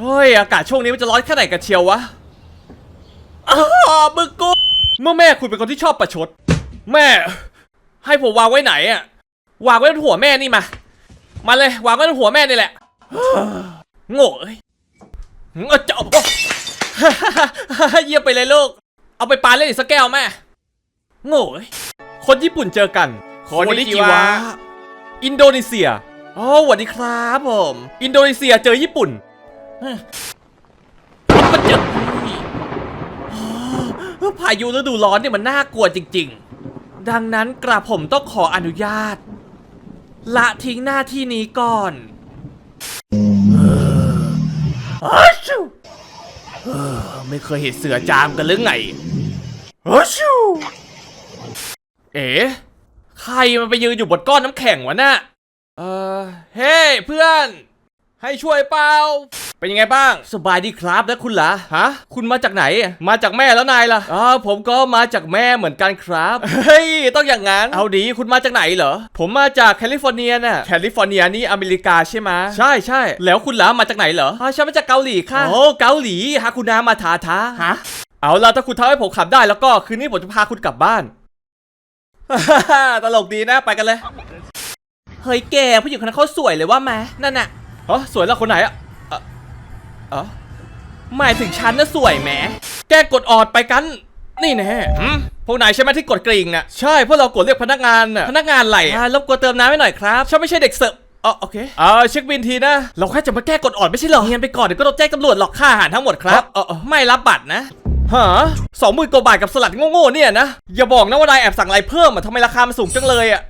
เฮ้ย อากาศช่วงนี้มันจะร้อนแค่ไหนกันเชียววะอ้าวมึงกูเมื่อแม่คุณเป็นคนที่ชอบประชด แม่ ให้ผมวางไว้ไหนอะวางไว้บนหัวแม่นี่มา มาเลยวางไว้บนหัวแม่นี่แหละ โง่เอ้ยเออจะเอาเยี่ยมไปเลยลูก เอาไปปาเล่นอีกสักแก้วแม่ โง่เอ้ยคนญี่ปุ่นเจอกันโคนิจิวะ อินโดนีเซีย อ๋อสวัสดีครับผม อินโดนีเซียเจอญี่ปุ่นเฮ้ย มันเจอเฮ้ยพายุฤดูร้อนเนี่ยมันน่ากลัวจริง ๆ ดังนั้นกระผมต้องขออนุญาต ละทิ้งหน้าที่นี้ก่อนอ้าวชิวเออไม่เคยเห็นเสือจามกันหรือไงอ้าวชิวเอ๋ใครมันไปยืนอยู่บนก้อนน้ำแข็งวะน่ะ เออ เฮ้ เพื่อน ให้ช่วยเปล่า เป็นยังไงบ้าง สบายดีครับแล้วคุณล่ะ ฮะ คุณมาจากไหน มาจากแม่แล้วนายล่ะอ๋อผมก็มาจากแม่เหมือนกันครับ เฮ้ย ต้องอย่างนั้น เอาดี คุณมาจากไหนเหรอ ผมมาจากแคลิฟอร์เนียน่ะ แคลิฟอร์เนียนี่อเมริกาใช่ไหมใช่ใช่ แล้วคุณล่ะมาจากไหนเหรออ๋อฉันมาจากเกาหลีค่ะ โอ้ เกาหลี ฮาคุณนามาทาทาฮะ เอาล่ะถ้าคุณทำให้ผมขับได้แล้วก็คืนนี้ผมจะพาคุณกลับบ้าน ตลกดีนะ ไปกันเลย เฮ้ยแกผู้หญิงคนนั้นเขาสวยเลยว่าแม่นั่นน่ะ เออสวยแล้วคนไหนอะเอ่อเออหมายถึงฉันน่ะสวยแหม แกกดออดไปกัน นี่แน่หืมพวกนายใช่ไหมที่กดกริ่งน่ะ ใช่พวกเรากดเรียกพนักงานน่ะ พนักงานอะไรอะรบกวนเติมน้ำให้หน่อยครับ ฉันไม่ใช่เด็กเสิร์ฟอ๋อโอเคอ่าเช็คบินทีนะ เราแค่จะมาแก้กดออดไม่ใช่เหรอเงียนไปก่อนเดี๋ยวก็โดนแจ้งตำรวจหลอกค่าอาหารทั้งหมดครับเออเออไม่รับบัตรนะฮะสองหมื่นกว่าบาทกับสลัดโง่ๆเนี่ยนะ อย่าบอกนะว่านายแอบสั่งอะไรเพิ่มอะทำไมราคามันสูงจังเลยอะ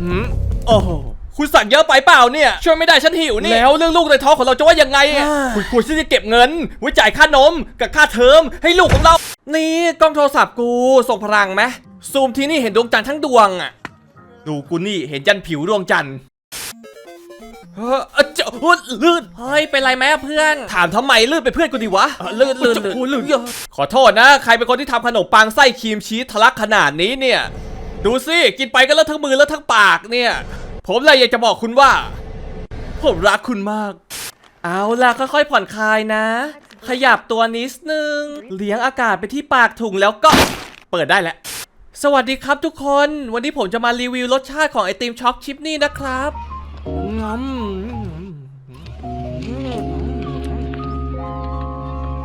อืมโอ้โห คุณสั่งเยอะไปเปล่าเนี่ย ช่วยไม่ได้ฉันหิวนี่แล้วเรื่องลูกในท้องของเราจะว่ายังไงอะคุณควรที่จะเก็บเงิน ไว้จ่ายค่านมกับค่าเทอมให้ลูกของเรา นี่กล้องโทรศัพท์กูส่งพลังไหมซูมที่นี่เห็นดวงจันทร์ทั้งดวงอะดูกูนี่เห็นยันผิวดวงจันทร์เฮ้ออะเจ้าเฮ้ยลื่นเฮ้ยเป็นไรไหมอะเพื่อน ถามทำไมลื่นเป็นเพื่อนกูดีวะลื่นลื่นลื่นขอโทษนะ ใครเป็นคนที่ทำขนมปังไส้ครีมชีสทะลักขนาดนี้เนี่ย ดูสิกินไปก็เลอะทั้งมือเลอะทั้งปากเนี่ย ผมเลยอยากจะบอกคุณว่า ผมรักคุณมาก เอาล่ะค่อยๆผ่อนคลายนะ ขยับตัวนิดนึง เลี้ยงอากาศไปที่ปากถุงแล้วก็เปิดได้แล้ว สวัสดีครับทุกคน วันนี้ผมจะมารีวิวรสชาติของไอติมช็อกชิปนี่นะครับงำ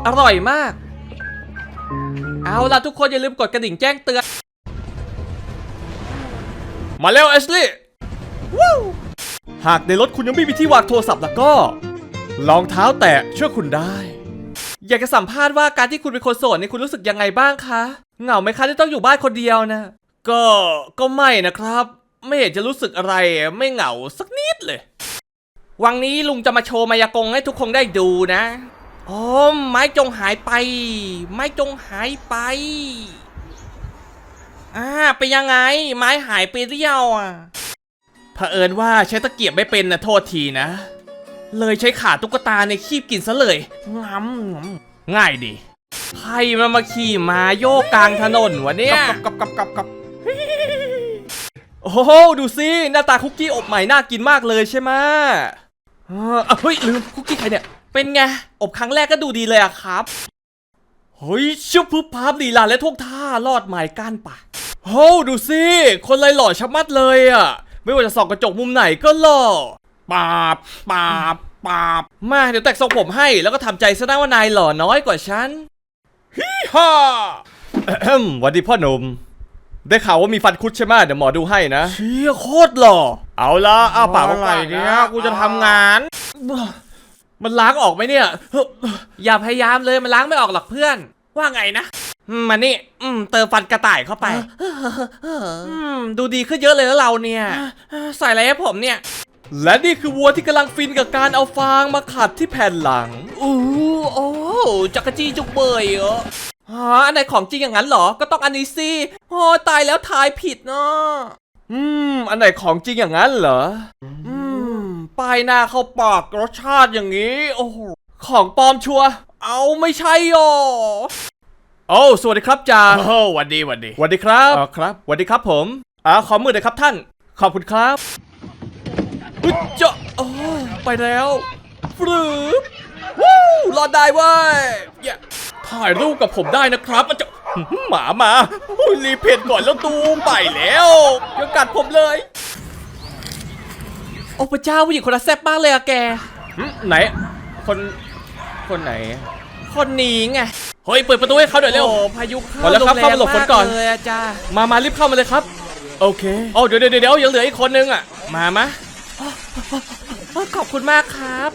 อร่อยมาก เอาล่ะทุกคนอย่าลืมกดกระดิ่งแจ้งเตือน มาแล้วเอชลี่ หากในรถคุณยังไม่มีที่วางโทรศัพท์แล้วก็รองเท้าแตะช่วยคุณได้ อยากจะสัมภาษณ์ว่าการที่คุณเป็นคนโสดนี่คุณรู้สึกยังไงบ้างคะเหงาไหมคะที่ต้องอยู่บ้านคนเดียวนะก็ก็ไม่นะครับ ไม่เห็นจะรู้สึกอะไรไม่เหงาสักนิดเลย วังนี้ลุงจะมาโชว์มายากลให้ทุกคนได้ดูนะอ๋อไม้จงหายไป ไม้จงหายไปอ่าเป็นยังไง ไม้หายไปเรียวอะ เผอิญว่าใช้ตะเกียบไม่เป็นนะโทษทีนะ เลยใช้ขาตุ๊กตาในคีบกินซะเลยงำงำง่ายดีใครมันมาขี่มาโยกกลางถนนวะเนี่ยกับกับกับกับโอ้โหดูสิหน้าตาคุกกี้อบใหม่น่ากินมากเลยใช่ไหมเอออะเฮ้ยลืมคุกกี้ใครเนี่ย เป็นไง อบครั้งแรกก็ดูดีเลยอะครับเฮ้ยชุบพึบพับลีลาและท่วงท่ารอดหมายก้านปากโอ้ดูสิคนไรหล่อชะมัดเลยอะ ไม่ว่าจะส่องกระจกมุมไหนก็หล่อปาบปาบปาบมาเดี๋ยวแต่งทรงผมให้แล้วก็ทำใจซะนะว่านายหล่อน้อยกว่าฉันฮิฮ่าอะแฮมหวันดีพ่อหนุ่มได้ข่าวว่ามีฟันคุดใช่ไหมเดี๋ยวหมอดูให้นะเชี่ยโคตรหล่อเอาละอ้าปากอะไรเนี่ยกูจะทำงาน มันล้างออกไหมเนี่ย อย่าพยายามเลยมันล้างไม่ออกหรอกเพื่อน ว่าไงนะอื มมานี่อืมเติมฟันกระต่ายเข้าไป อืมดูดีขึ้นเยอะเลยแล้วเราเนี่ย ใส่อะไรให้ผมเนี่ย และนี่คือวัวที่กำลังฟินกับการเอาฟางมาขัดที่แผ่นหลังอู้โอ้จักรจี้จุกเบยเหรอฮะอันไหนของจริงอย่างนั้นเหรอ ก็ต้องอันนี้สิโอ้ตายแล้วทายผิดเนาะอืม อันไหนของจริงอย่างนั้นเหรอ อืมป้ายหน้าเข้าปากรสชาติอย่างนี้ โอ้โห ของปลอมชัวร์เอาไม่ใช่หรอ โอ้สวัสดีครับจ่าโอ้หวันดีหวันดีสวัสดีครับอ๋อครับสวัสดีครับผมอ่าขอมือหน่อยครับท่าน ขอบคุณครับอุ๊ยเจ้าโอ้ไปแล้วฟรึบวู้รอดได้เว้ยอย่าถ่ายรูปกับผมได้นะครับมันจะหมามาโอ้ยรีบเพจก่อนแล้วตูมไปแล้วเดี๋ยวกัดผมเลย โอ้พระเจ้าผู้หญิงคนนั้นแซ่บมากเลยอะแก หึไหน คน คนไหน คนนี้ไง เฮ้ยเปิดประตูให้เขาหน่อยเร็ว โอ้พายุเข้าพอแล้วครับโงเข้ามาหลบฝนก่อนมเลยอะจ้ามามารีบเข้ามาเลยครับ โอเคโอ้เดี๋ยวเดี๋ยวเดี๋ยวยังเหลืออีกคนนึงอะ มามะ ขอบคุณมากครับ